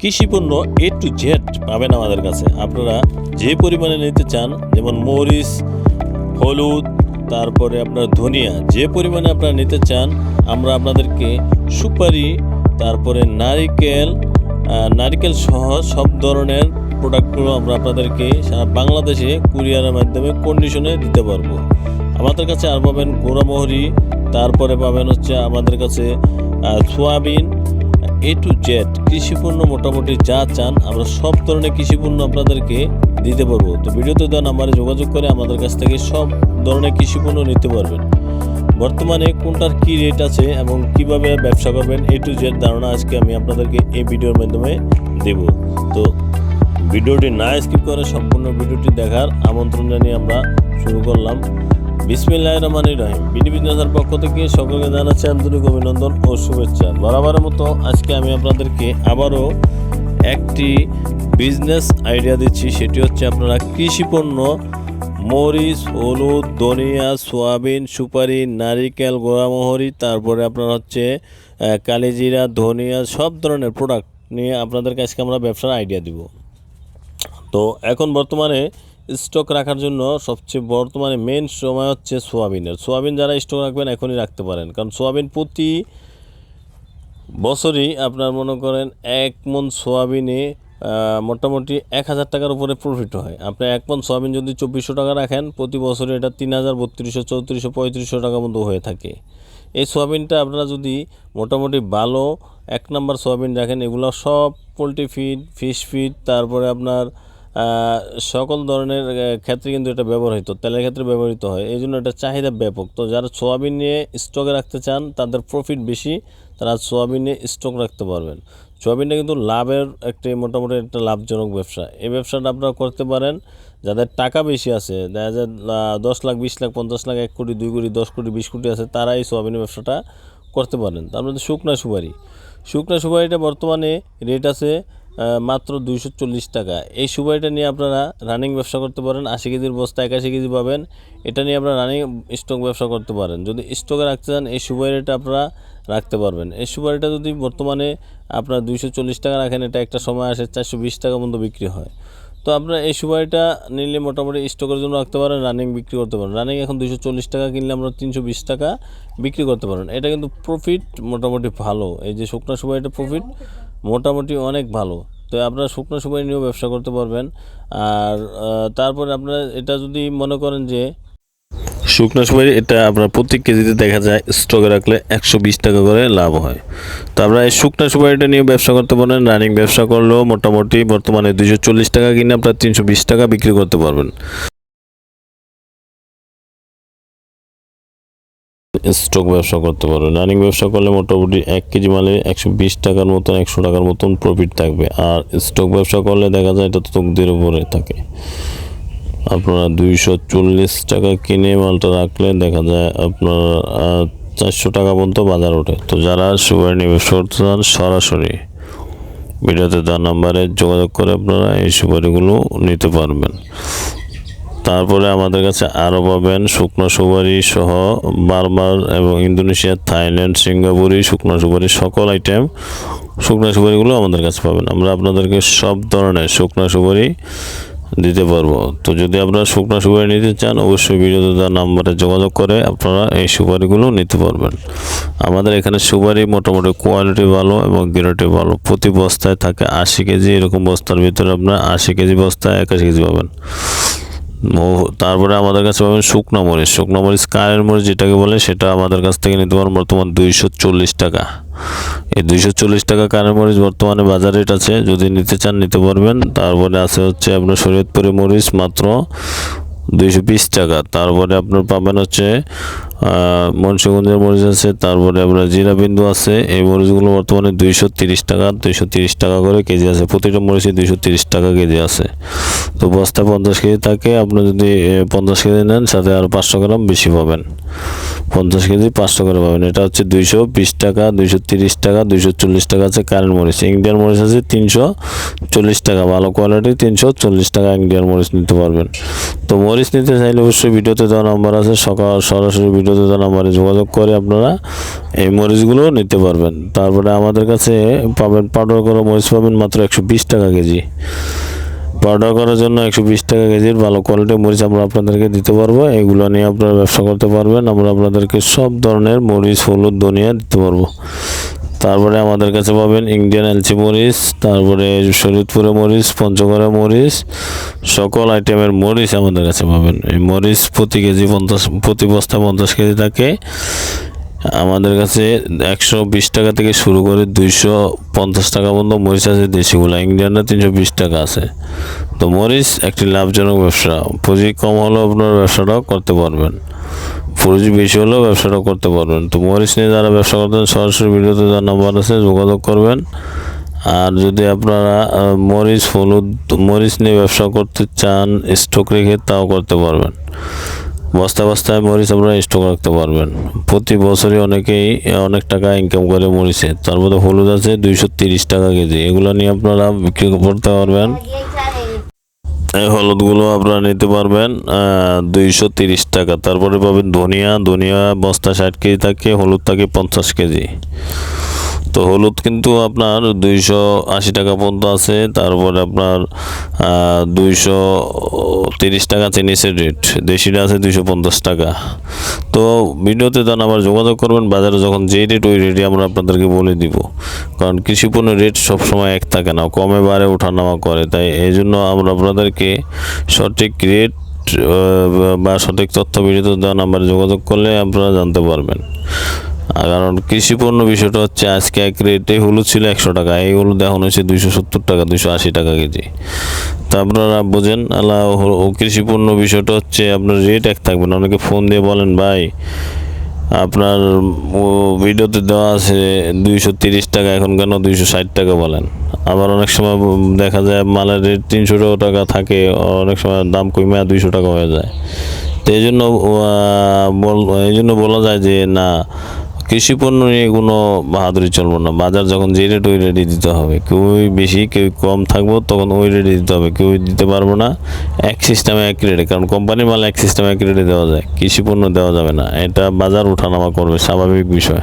কৃষি পণ্য এ to Z পাবেন আমাদের কাছে। আপনারা যে পরিমাণে নিতে চান, যেমন মরিচ, হলুদ, তারপরে আপনার ধনিয়া, যে পরিমাণে আপনারা নিতে চান, আমরা আপনাদেরকে সুপারি, তারপরে নারিকেল নারিকেল সহ সব ধরনের প্রোডাক্টগুলো আমরা আপনাদেরকে সারা বাংলাদেশে কুরিয়ারের মাধ্যমে কন্ডিশনে দিতে পারব। আমাদের কাছে আর পাবেন গোড়ামহরি, তারপরে পাবেন হচ্ছে আমাদের কাছে সোয়াবিন এ টু জেড কৃষিপণ্য মোটামুটি যা চান, আমরা সব ধরনের কৃষিপণ্য আপনাদেরকে দিতে পারব। তো ভিডিওতে দেওয়া নাম্বারে যোগাযোগ করে আমাদের কাছ থেকে সব ধরনের কৃষিপণ্য নিতে পারবেন। বর্তমানে কোনটার কি রেট আছে এবং কীভাবে ব্যবসা করবেন এ টু জেড ধারণা আজকে আমি আপনাদেরকে এই ভিডিওর মাধ্যমে দেব। তো ভিডিওটি না স্কিপ করে সম্পূর্ণ ভিডিওটি দেখার আমন্ত্রণ জানিয়ে আমরা শুরু করলাম। বিসমিল্লাহ রহমান রহিম। বিডি বিজনেসের পক্ষ থেকে সকলকে জানাচ্ছি আন্তরিক অভিনন্দন ও শুভেচ্ছা। বরাবরের মতো আজকে আমি আপনাদেরকে আবারও একটি বিজনেস আইডিয়া দিচ্ছি। সেটি হচ্ছে আপনারা কৃষি পণ্য মরিচ, হলুদ, ধনিয়া, সোয়াবিন, সুপারি, নারিকেল, গোড়ামহরি, তারপরে আপনার হচ্ছে কালিজিরা, ধনিয়া, সব ধরনের প্রোডাক্ট নিয়ে আপনাদেরকে আজকে আমরা ব্যবসার আইডিয়া দিব। তো এখন বর্তমানে স্টক রাখার জন্য সবচেয়ে বর্তমানে মেন সময় হচ্ছে সোয়াবিনের। সোয়াবিন যারা স্টক রাখবেন, এখনই রাখতে পারেন। কারণ সোয়াবিন প্রতি বছরই আপনার মনে করেন এক মন সোয়াবিনে মোটামুটি এক হাজার টাকার উপরে প্রফিট হয়। আপনি এক মন সোয়াবিন যদি চব্বিশশো টাকা রাখেন, প্রতি বছরে এটা তিন হাজার বত্রিশশো, চৌত্রিশশো, পঁয়ত্রিশশো টাকা মতো হয়ে থাকে। এই সোয়াবিনটা আপনারা যদি মোটামুটি ভালো এক নাম্বার সোয়াবিন রাখেন, এগুলো সব পোলট্রি ফিড, ফিশ ফিড, তারপরে আপনার সকল ধরনের ক্ষেত্রে কিন্তু এটা ব্যবহৃত, তেলের ক্ষেত্রে ব্যবহৃত হয়। এই জন্য এটা চাহিদা ব্যাপক। তো যারা সোয়াবিন নিয়ে স্টকে রাখতে চান, তাদের প্রফিট বেশি, তারা সোয়াবিন নিয়ে স্টক রাখতে পারবেন। সোয়াবিনটা কিন্তু লাভের একটি মোটামুটি একটা লাভজনক ব্যবসা। এই ব্যবসাটা আপনারা করতে পারেন, যাদের টাকা বেশি আছে, দেখা যায় দশ লাখ, বিশ লাখ, পঞ্চাশ লাখ, এক কোটি, দুই কোটি, দশ কোটি, বিশ কোটি আছে তারা এই সোয়াবিনের ব্যবসাটা করতে পারেন। তার মধ্যে শুকনা সুপারি। শুকনা সুপারিটা বর্তমানে রেট আছে মাত্র দুইশো চল্লিশ টাকা। এই সুপারিটা নিয়ে আপনারা রানিং ব্যবসা করতে পারেন, আশি কেজির বস্তা, একাশি কেজি পাবেন। এটা নিয়ে আপনারা রানিং স্টক ব্যবসা করতে পারেন। যদি স্টকে রাখতে চান, এই সুপারিটা আপনারা রাখতে পারবেন। এই সুপারিটা যদি বর্তমানে আপনার দুইশো চল্লিশ টাকা রাখেন, এটা একটা সময় আসে চারশো বিশ টাকা পর্যন্ত বিক্রি হয়। তো আপনারা এই সুপারিটা নিলে মোটামুটি স্টকের জন্য রাখতে পারেন রানিং বিক্রি করতে পারেন। রানিং এখন দুইশো চল্লিশ টাকা কিনলে আমরা তিনশো বিশ টাকা বিক্রি করতে পারেন। এটা কিন্তু প্রফিট মোটামুটি ভালো। এই যে শুকনো সুপারিটা প্রফিট মোটামুটি অনেক ভালো। তো আপনারা শুকনো সুপারি নিয়েও ব্যবসা করতে পারবেন। আর তারপরে আপনারা এটা যদি মনে করেন যে শুকনো সুপারি এটা আপনার প্রতি কেজিতে দেখা যায় স্টকে রাখলে একশো বিশ টাকা করে লাভ হয়। তো আপনারা এই শুকনো সুপারিটা নিয়ে ব্যবসা করতে পারেন। রানিং ব্যবসা করলেও মোটামুটি বর্তমানে দুশো চল্লিশ টাকা কিনে আপনার তিনশো বিশ টাকা বিক্রি করতে পারবেন। স্টক ব্যবসা করতে পারবেন রানিং ব্যবসা করলে মোটামুটি এক কেজি মালে একশো বিশ টাকার মতন, একশো টাকার মতন প্রফিট থাকবে। আর স্টক ব্যবসা করলে দেখা যায় এটা তকদির উপরে থাকে। আপনারা দুইশো চল্লিশ টাকা কিনে মালটা রাখলে দেখা যায় আপনার চারশো টাকা পর্যন্ত বাজার ওঠে। তো যারা সুপার নিবেশ করতে চান সরাসরি ভিডিওতে তার নাম্বারে যোগাযোগ করে আপনারা এই সুপারিগুলো নিতে পারবেন। তারপরে আমাদের কাছে আরও পাবেন শুকনো সুপারি সহ বারবার এবং ইন্দোনেশিয়া, থাইল্যান্ড, সিঙ্গাপুরি শুকনো সুপারি সকল আইটেম শুকনো সুপারিগুলো আমাদের কাছে পাবেন। আমরা আপনাদেরকে সব ধরনের শুকনো সুপারি দিতে পারব। তো যদি আপনারা শুকনো সুপারি নিতে চান, অবশ্যই ভিডিওতে নাম্বারে যোগাযোগ করে আপনারা এই সুপারিগুলো নিতে পারবেন। আমাদের এখানে সুপারি মোটামুটি কোয়ালিটি ভালো এবং গ্রেডি ভালো। প্রতি বস্তায় থাকে আশি কেজি, এরকম বস্তার ভিতরে আপনার আশি কেজি বস্তায় একাশি কেজি পাবেন। তারপরে আমাদের কাছে পাবেন শুকনো মরিচ। শুকনো মরিচ কারের মরিচ যেটাকে বলে, সেটা আমাদের কাছ থেকে নিতে পারেন বর্তমান দুইশো চল্লিশ টাকা। এই দুইশো চল্লিশ টাকা কারের মরিচ বর্তমানে বাজার রেট আছে, যদি নিতে চান নিতে পারবেন। তারপরে আছে হচ্ছে আপনার শরীয়তপুরি মরিচ মাত্র দুইশো বিশ টাকা। তারপরে আপনার পাবেন হচ্ছে মনসুগঞ্জের মরিচ আছে, তারপরে আপনার জিরা বিন্দু আছে, এই মরিচগুলো বর্তমানে দুইশো তিরিশ টাকা, দুইশো তিরিশ টাকা করে কেজি আছে। প্রতিটা মরিচে দুইশো তিরিশ টাকা কেজি আছে। তো বস্তা পঞ্চাশ কেজি থাকে, আপনি যদি পঞ্চাশ কেজি নেন, সাথে আর পাঁচশো গ্রাম বেশি পাবেন। পঞ্চাশ কেজি পাঁচশো করে পাবেন। এটা হচ্ছে দুইশো বিশ টাকা, দুইশো তিরিশ টাকা, দুইশো চল্লিশ টাকা আছে কারেন্ট মরিচ। ইন্ডিয়ান মরিচ আছে তিনশো চল্লিশ টাকা, ভালো কোয়ালিটি তিনশো চল্লিশ টাকা ইন্ডিয়ান মরিচ নিতে পারবেন। তো মরিচ নিতে চাইলে অবশ্যই ভিডিওতে দেওয়া নাম্বার আছে, সকাল সরাসরি ভিডিও ভিডিওতে নাম্বারে যোগাযোগ করে আপনারা, এই মরিচগুলো নিতে পারবেন। তারপরে আমাদের কাছে পাবেন পাউডার করা মরিচ পাবেন মাত্র একশো বিশ টাকা কেজি। পাউডার করার জন্য একশো বিশ টাকা কেজির ভালো কোয়ালিটির মরিচ আমরা আপনাদেরকে দিতে পারব। এগুলো নিয়ে আপনারা ব্যবসা করতে পারবেন। আমরা আপনাদেরকে সব ধরনের মরিচ, হলুদ, ধনিয়া দিতে পারব। তারপরে আমাদের কাছে পাবেন ইন্ডিয়ান এলচি মরিচ, তারপরে শরীয়তপুরে মরিচ পঞ্চগড়া মরিচ, সকল আইটেমের মরিচ আমাদের কাছে পাবেন। এই মরিচ প্রতি কেজি পঞ্চাশ, প্রতি বস্তা পঞ্চাশ কেজি থাকে। আমাদের কাছে একশো বিশ টাকা থেকে শুরু করে দুইশো পঞ্চাশ টাকা পর্যন্ত মরিচ আছে দেশিগুলো। ইন্ডিয়ানরা তিনশো বিশ টাকা আছে। তো মরিচ একটি লাভজনক ব্যবসা। পুঁজি কম হলেও আপনার ব্যবসাটাও করতে পারবেন। পুঁজি বেশি হলেও ব্যবসাটা করতে পারবেন। তো মরিচ নিয়ে যারা ব্যবসা করতেন, সরাসরি ভিডিওতে যার নাম্বার আছে, যোগাযোগ করবেন। আর যদি আপনারা মরিচ হলুদ মরিচ নিয়ে ব্যবসা করতে চান স্টক রেখে তাও করতে পারবেন। বস্তা বস্তায় মরিচ আপনারা স্টক রাখতে পারবেন। প্রতি বছরই অনেকেই, অনেক টাকা ইনকাম করে মরিচে তার মধ্যে হলুদ আছে, দুইশো তিরিশ টাকা কেজি। এগুলো নিয়ে আপনারা বিক্রি করতে পারবেন। এই হলুদগুলো আপনারা নিতে পারবেন দুইশো তিরিশ টাকা। তারপরে পাবেন ধনিয়া ধনিয়া বস্তা ষাট কেজি থাকে, হলুদ থাকে পঞ্চাশ কেজি। তো হলুদ কিন্তু আপনার দুইশো আশি টাকা পর্যন্ত আছে, তারপরে আপনার দুইশো তিরিশ টাকা চিনিসের রেট দেশিটা আছে দুইশো পঞ্চাশ টাকা। তো ভিডিওতে দেন আবার যোগাযোগ করবেন, বাজারে যখন যেই রেট ওই রেটে আমরা আপনাদেরকে বলে দিব। কারণ কৃষি পণ্যের রেট সবসময় এক থাকে না, কমে বাড়ে, ওঠানামা করে। তাই এই জন্য আমরা আপনাদেরকে সঠিক রেট বা সঠিক তথ্য ভিডিওতে দেওয়া নাম্বারে যোগাযোগ করলে আপনারা জানতে পারবেন। কারণ কৃষি পণ্য বিষয়টা হচ্ছে আজকে এক রেটে হলুদ ছিল একশো টাকা, এই হলুদ এখন হচ্ছে দুইশো সত্তর টাকা, দুইশো আশি টাকা কেজি। তা আপনারা বোঝেন, আল্লাহ কৃষি পণ্য বিষয়টা হচ্ছে আপনার রেট এক থাকবে না। অনেকে ফোন দিয়ে বলেন, ভাই, আপনার ভিডিওতে দেওয়া আছে দুইশো তিরিশ টাকা, এখন কেন দুইশো ষাট টাকা বলেন? আবার অনেক সময় দেখা যায় মালের রেট তিনশো টাকা থাকে, অনেক সময় দাম কমে দুইশো টাকা হয়ে যায়। তো এই জন্য এই জন্য বলা যায় যে, না কৃষি পণ্য নিয়ে কোনো বাহাদুরি চলবো না। বাজার যখন যে রেট ওই রেটই দিতে হবে। কেউ বেশি, কেউ কম থাকব, তখন ওই রেটে দিতে হবে। কেউ দিতে পারব না, এক সিস্টেমে এক রেটে কারণ কোম্পানির মাল এক সিস্টেমে এক রেটে দেওয়া যায়। কৃষি পণ্য দেওয়া যাবে না। এটা বাজার ওঠানামা করবে, স্বাভাবিক বিষয়।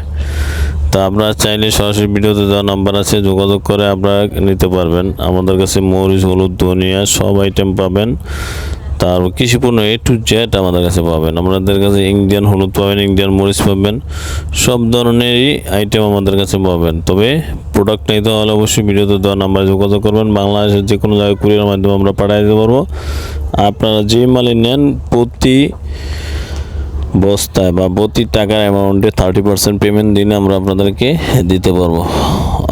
তা আপনারা চাইলে সরাসরি ভিডিওতে দেওয়া নাম্বার আছে, যোগাযোগ করে আপনারা নিতে পারবেন। আমাদের কাছে মরিচ, হলুদ, ধনিয়া সব আইটেম পাবেন। তার কৃষি পণ্য এ টু জেড আমাদের কাছে পাবেন। আমাদের কাছে ইন্ডিয়ান হলুদ পাবেন, ইন্ডিয়ান মরিচ পাবেন, সব ধরনেরই আইটেম আমাদের কাছে পাবেন। তবে প্রোডাক্ট নিতে হলে অবশ্যই ভিডিওতে দেওয়া নাম্বারে যোগাযোগ করবেন। বাংলাদেশের যে কোনো জায়গায় কুরিয়ার মাধ্যমে আমরা পাঠিয়ে দিতে পারব। আপনারা যে মালে নেন, প্রতি বস্তায় বা প্রতি টাকার অ্যামাউন্টে থার্টি পার্সেন্ট পেমেন্ট দিনে আমরা আপনাদেরকে দিতে পারব।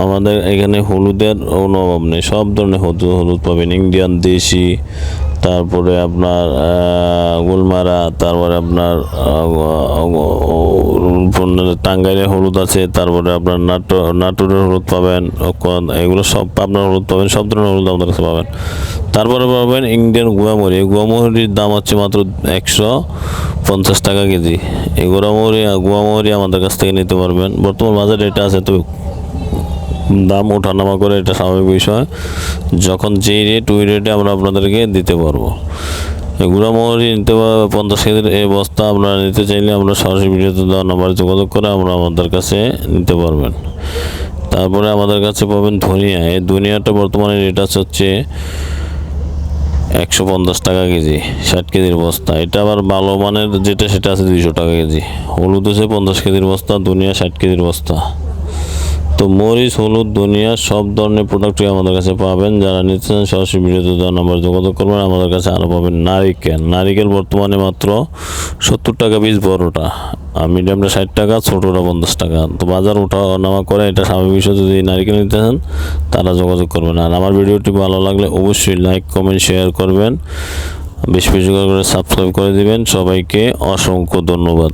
আমাদের এখানে হলুদের কোনো অভাব নেই। সব ধরনের হলুদ হলুদ পাবেন। ইন্ডিয়ান, দেশি তারপরে আপনার গোলমারা, তারপরে আপনার টাঙ্গাইলের হলুদ আছে, তারপরে আপনার নাটো, নাটোরের হলুদ পাবেন এগুলো সব আপনার হলুদ পাবেন, সব ধরনের হলুদ আপনার কাছে পাবেন। তারপরে পাবেন ইন্ডিয়ান গুয়ামরি, গুয়ামরির দাম হচ্ছে মাত্র একশো পঞ্চাশ টাকা কেজি। এই গোড়ামরি গুয়ামরি আমাদের কাছ থেকে নিতে পারবেন। বর্তমান বাজারে এটা আছে তো দাম ওঠানামা করে এটা স্বাভাবিক বিষয়। যখন যেই রেট ওই রেটে আমরা আপনাদেরকে দিতে পারব। এই গুঁড়ামহরি নিতে পারবে পঞ্চাশ কেজির এই বস্তা আপনারা নিতে চাইলে আমরা সরাসরি ভিডিওতে দেওয়া নাম্বারে যোগাযোগ করে আমরা আমাদের কাছে নিতে পারবেন। তারপরে আমাদের কাছে পাবেন ধনিয়া। এই ধনিয়াটা বর্তমানে রেট আছে হচ্ছে একশো পঞ্চাশ টাকা কেজি, ষাট কেজির বস্তা। এটা আবার ভালো মানের যেটা, সেটা আছে দুইশো টাকা কেজি। হলুদ হচ্ছে পঞ্চাশ কেজির বস্তা, ধনিয়া ষাট কেজির বস্তা। তো মরিচ হলুদ, ধনিয়া, সব ধরনের প্রোডাক্টই আমাদের কাছে পাবেন। যারা নিতে চান সরাসরি ভিডিওতে দেওয়া নাম্বার যোগাযোগ করবেন। আমাদের কাছে আরও পাবেন নারিকেল। নারিকেল বর্তমানে মাত্র সত্তর টাকা পিস বড়োটা আর মিডিয়ামটা ষাট টাকা, ছোটোটা পঞ্চাশ টাকা। তো বাজার ওঠা নামা করে এটা স্বাভাবিক বিষয়, যদি নারিকেল নিতে চান, তারা যোগাযোগ করবেন। আর আমার ভিডিওটি ভালো লাগলে অবশ্যই লাইক কমেন্ট শেয়ার করবেন। বেশি বেশি করে সাবস্ক্রাইব করে দিবেন। সবাইকে অসংখ্য ধন্যবাদ।